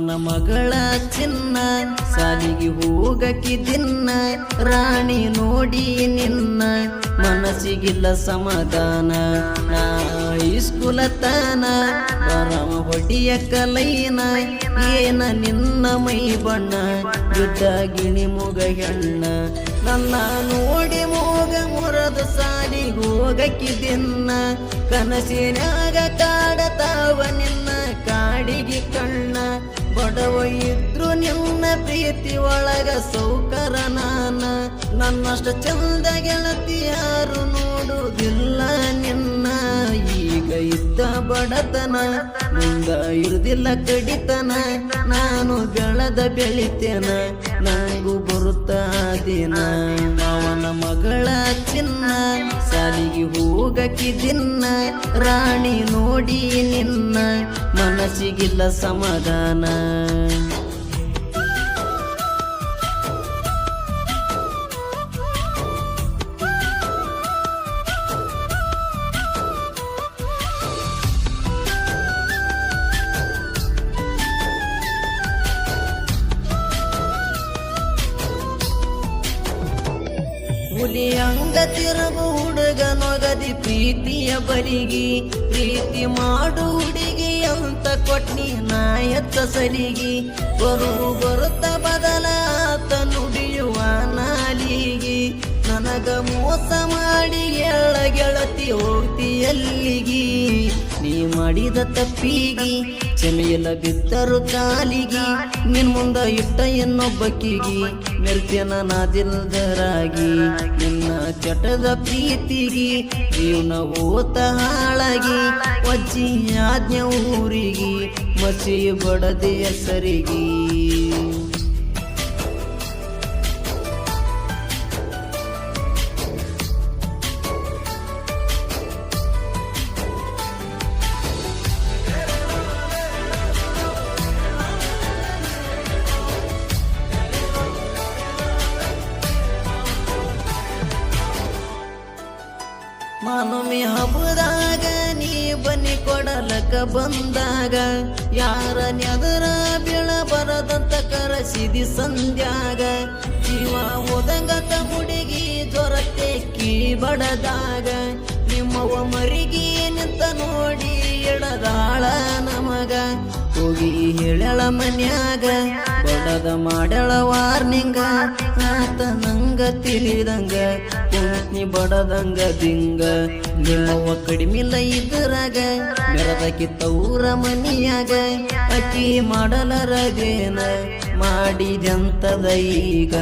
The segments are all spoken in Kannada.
ಮಾವನ ಮಗಳ ಚಿನ್ನ, ಸಾಲಿಗೆ ಹೋಗಕಿ ದಿನ್ನ, ರಾಣಿ ನೋಡಿ ನಿನ್ನ ಮನಸ್ಸಿಗಿಲ್ಲ ಸಮಾಧಾನ. ನಾ ಇಸ್ಕುಲ ತಾನ ಬರವ ಹೊಡಿಯ ಕಲೈನ, ಏನ ನಿನ್ನ ಮೈ ಬಣ್ಣ, ಯುದ್ಧ ಗಿಣಿ ಮುಗ ಹೆಣ್ಣ. ನನ್ನ ನೋಡಿ ಮೂಗ ಮುರದ ಸಾಲಿಗೆ ಹೋಗಕಿ ದಿನ್ನ ಕನಸಿನಾಗ ಕಾಡತಾವ ನಿನ್ನ ಕಾಡಿಗೆ ಕಣ್ಣ. ಬಡವ ಇದ್ರು ನಿನ್ನ ಪ್ರೀತಿ ಒಳಗ ಸೌಕರ ನಾನ. ನನ್ನಷ್ಟು ಚಂದ ಗೆಳತಿ ಯಾರು ನೋಡುವುದಿಲ್ಲ ನಿನ್ನ. ಈಗ ಇದ್ದ ಬಡತನ ಮುಂದ ಇರುದಿಲ್ಲ ಕಡಿತನ, ನಾನು ಬೆಳದ ಬೆಳಿತೇನ, ನಂಗೂ ಬರುತ್ತ ದಿನ. ಅವನ ಮಗಳ ಚಿನ್ನ, ಸಾಲಿಗೆ ಹೋಗಕಿ ದಿನ್ನ, ರಾಣಿ ನೋಡಿ ನಿನ್ನ ಮನಸ್ಸಿಗಿಲ್ಲ ಸಮಾಧಾನ. ಹುಲಿ ತಿರುಗು ಹುಡುಗ ನೊಗದಿ ಪ್ರೀತಿಯ ಬಲಿಗಿ, ಪ್ರೀತಿ ಮಾಡು ಹುಡುಗಿ ಅಂತ ಕೊಟ್ನಿ ನಾಯತ್ತ ಸರಿಗಿ ಬರು ಬರುತ್ತ ಬದಲಾತ ನುಡಿಯುವ ನಾಲಿಗಿ. ನನಗ ಮೋಸ ಮಾಡಿ ಎಳ ಗೆಳತಿ ಹೋಗ್ತಿ ಎಲ್ಲಿಗಿ? ನೀ ಮಾಡಿದ ತಪ್ಪಿಗಿ ಕ್ಷಮೆಯಲ್ಲ ಬಿದ್ದರು ಕಾಲಿಗಿ. ನಿನ್ ಮುಂದ ಇಟ್ಟ ಎನ್ನೊಬ್ಬಕ್ಕಿಗಿ ಮೆಲ್ತೇನ ನಾದಿಲ್ದರಾಗಿ. ನಿನ್ನ ಚಟದ ಪ್ರೀತಿಗಿ. ಜೀವನ ಓತ ಹಾಳಾಗಿ. ಒಜ್ಜಿ ಆಜ್ಞೆ ಊರಿಗಿ. ಮಸಿ ಬಡದೆಯ ಹೆಸರಿಗಿ. ಕೊಡಲಕ ಬಂದಾಗ ಯಾರ ನೆದರ ಬೀಳ ಬರದಂತ ಕರಸಿದಿ ಸಂಧ್ಯಾಗ. ಜೀವ ಹೋದಂಗತ ಹುಡುಗಿ ಜೊರತೆಕ್ಕಿ ಬಡದಾಗ ನಿಮ್ಮವ ಮರಿಗಿ ನಿಂತ ನೋಡಿ ಎಡದಾಳ ನಮಗ. ಹೋಗಿ ಹೇಳಳ ಮನ್ಯಾಗ, ಬಡದ ಮಾಡಳ ವಾರ್ನಿಂಗ. ಆತ ನಂಗ ತಿಳಿದಂಗ ಕುಂತ್ನಿ ಬಡದಂಗ ದಿಂಗ. ನಿಮ್ಮವ ಕಡಿಮಿಲ್ಲ ಇದ್ರಾಗ ಮೆರದಕಿ ತೌರ ಮನಿಯಾಗ. ಅಕ್ಕಿ ಮಾಡಲರದೇನ ಮಾಡಿದಂತದ ಈಗ.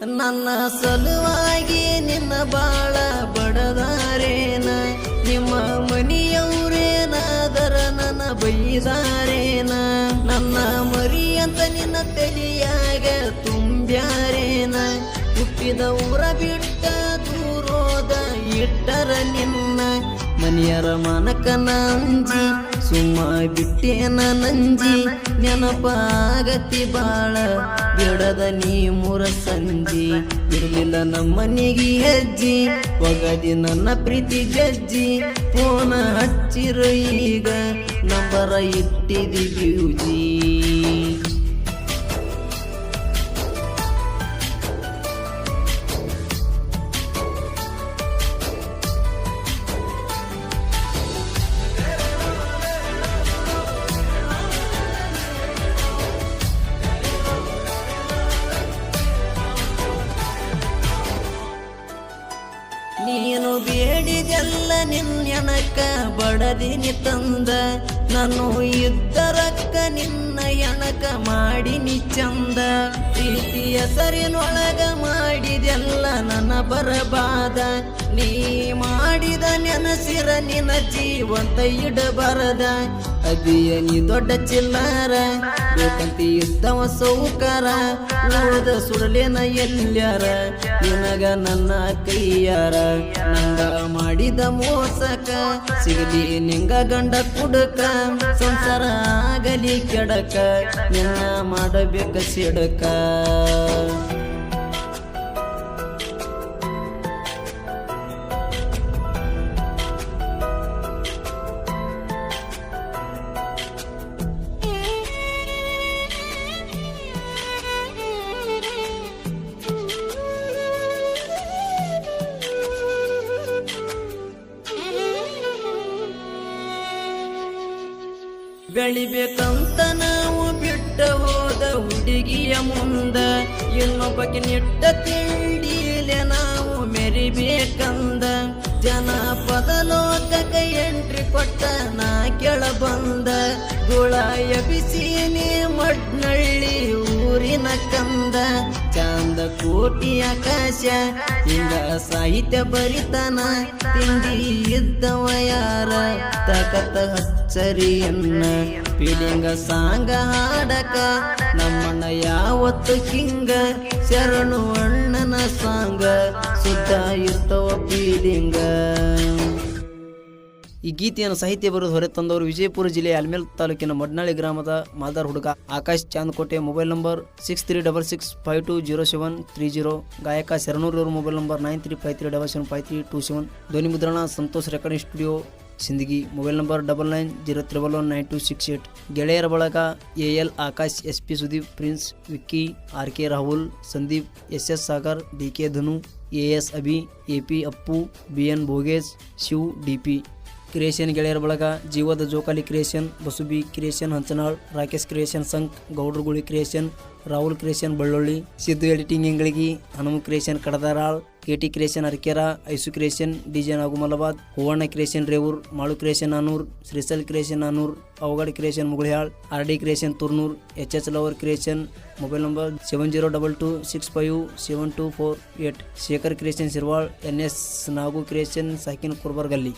ನನ್ನ ಸಲುವಾಗಿ ನಿನ್ನ ಬಾಳ ಬಡದಾರೇನ? ನಿಮ್ಮ ಮನೆಯವರೇನಾದರ ನನ್ನ ಬೈದಾರೇನ? ನನ್ನ ಮರಿ ಅಂತ ನಿನ್ನ ತಲಿಯಾಗ ತುಂಬ್ಯಾರೇನ? ಹುಟ್ಟಿದ ಊರ ಬಿಟ್ಟ ದೂರೋದ ಇಟ್ಟರ ನಿನ್ನ ಮನಿಯರ ಮನಕ ನಂಜಿ, ಸುಮ್ಮ ಬಿಟ್ಟೇನ ನಂಜಿ, ನೆನಪಾಗತಿ ಬಾಳ. ಬಿಡದ ನೀ ಮುರ ಸಂಜಿ. ಇರಲಿಲ್ಲ ನಮ್ಮನಿಗೆ ಹೆಜ್ಜಿ. ಒಗದಿ ನನ್ನ ಪ್ರೀತಿ ಗಜ್ಜಿ. ಫೋನ ಹಚ್ಚಿರ ಈಗ ನಂಬರ ಇಟ್ಟಿದಿ ಬ್ಯೂಜಿ ನೀನು ಬೇಡಿದೆಲ್ಲ ನಿನ್ನೆನಕ ಬಡದಿನಿ ತಂದ. ನಾನು ಇದ್ದರಕ್ಕ ನಿನ್ನ ಎಣಕ ಮಾಡಿನಿ ಚಂದ. ಪ್ರೀತಿಯ ಸರಿನೊಳಗ ಮಾಡಿದೆಲ್ಲ ನನ್ನ ಬರಬಾದ. ನೀ ಮಾಡಿದ ನೆನಸಿರ ನಿನ್ನ ಜೀವಂತ ಇಡಬಾರದ. ಅದಿಯ ನೀ ದೊಡ್ಡ ಚಿಲ್ಲಾರ, ಬೇಕಂತಿ ಇದ್ದವ ಸೌಕಾರ. ಉಳಿದ ಸುಡಲೇನ ಎಲ್ಲ್ಯಾರ? ನಿನಗ ನನ್ನ ಕೈಯಾರ. ನಂಗ ಮಾಡಿದ ಮೋಸಕ, ಸಿಗಲಿ ನಿಂಗ ಗಂಡ ಕುಡಕ ಸಂಸಾರ ಆಗಲಿ ಕೆಡಕ ನಿನ್ನ ಮಾಡಬೇಕ ಸಿಡಕ. ಬೆಳಿಬೇಕಂತ ನಾವು ಬಿಟ್ಟ ಹೋದ ಹುಡುಗಿಯ ಮುಂದ, ಇನ್ನೊಬ್ಬಕ್ಕೆ ನಿಟ್ಟ ತಿಳಿಲೆ ನಾವು ಮೆರಿಬೇಕಂದ. ಜನ ಲೋಕಕ್ಕೆ ಎಂಟ್ರಿ ಕೊಟ್ಟ ನಾ ಕೆಳ ಬಂದ ಗುಳಾಯ ಬಿಸಿನೇ ಮಡ್ನಳ್ಳಿ ಊರಿನ ಕಂದ, ಚಂದ, ಕೋಟಿ ಆಕಾಶ ಹಿಂಗ ಸಾಹಿತ್ಯ ಬರಿತಾನ, ತಿಂಡಿ ಇದ್ದವ ಯಾರ ತಕತ ಹಚ್ಚರಿಯನ್ನ ಪಿಡಿಂಗ ಸಾಂಗ ಹಾಡಕ, ನಮ್ಮಣ್ಣ ಯಾವತ್ತು ಹಿಂಗ ಶರಣು ಅಣ್ಣನ ಸಾಂಗ ಸುತ್ತ ಇರ್ತವ ಪೀಲಿಂಗ ಈ ಗೀತೆಯನ್ನು ಸಾಹಿತ್ಯ ಬರೆದು ಹೊರತಂದವರು ವಿಜಯಪುರ ಜಿಲ್ಲೆಯ ಅಲ್ಮೇಲ್ ತಾಲೂಕಿನ ಮಡ್ನಾಳಿ ಗ್ರಾಮದ ಮಾದಾರ್ ಹುಡುಗ Akash Chandkote mobile number six three double six five two zero seven three zero, ಗಾಯಕ ಶರಣೂರವ್ರ mobile number nine three five three double seven five three two seven, ಧ್ವನಿ ಮುದ್ರಣ Santosh recording studio, Sindagi, mobile number double nine zero triple one nine two six eight. ಗೆಳೆಯರ ಬಳಗ A L Akash S P Sudeep, prince Vicky, R K Rahul, Sandeep S S Sagar, D K Dhanu, A S Abhi, A P Appu, B N Bhogesh, Shiv, D P. Creation ಗೆಳೆಯರ ಬಳಗ, ಜೀವದ ಜೋಕಾಲಿ creation Basubi creation Hanchanal, Rakesh creation Sank, Gowdraguli creation Rahul creation Ballolli, Siddu editing Yengaligi Hanuma creation Kadadaral KT creation Arkera Aisu creation DJ Nagumalabad Hoovanna creation Revur, Malu creation Nanur Shrisal creation Nanur Avagad creation Muguliyal, R D creation Turnur, H H lover creation mobile number seven zero double two six five seven two four eight Shekhar creation Sirwal, N S Nagu creation ಸಾಕಿನ್ ಕುರ್ಬರ್ಗಲ್ಲಿ.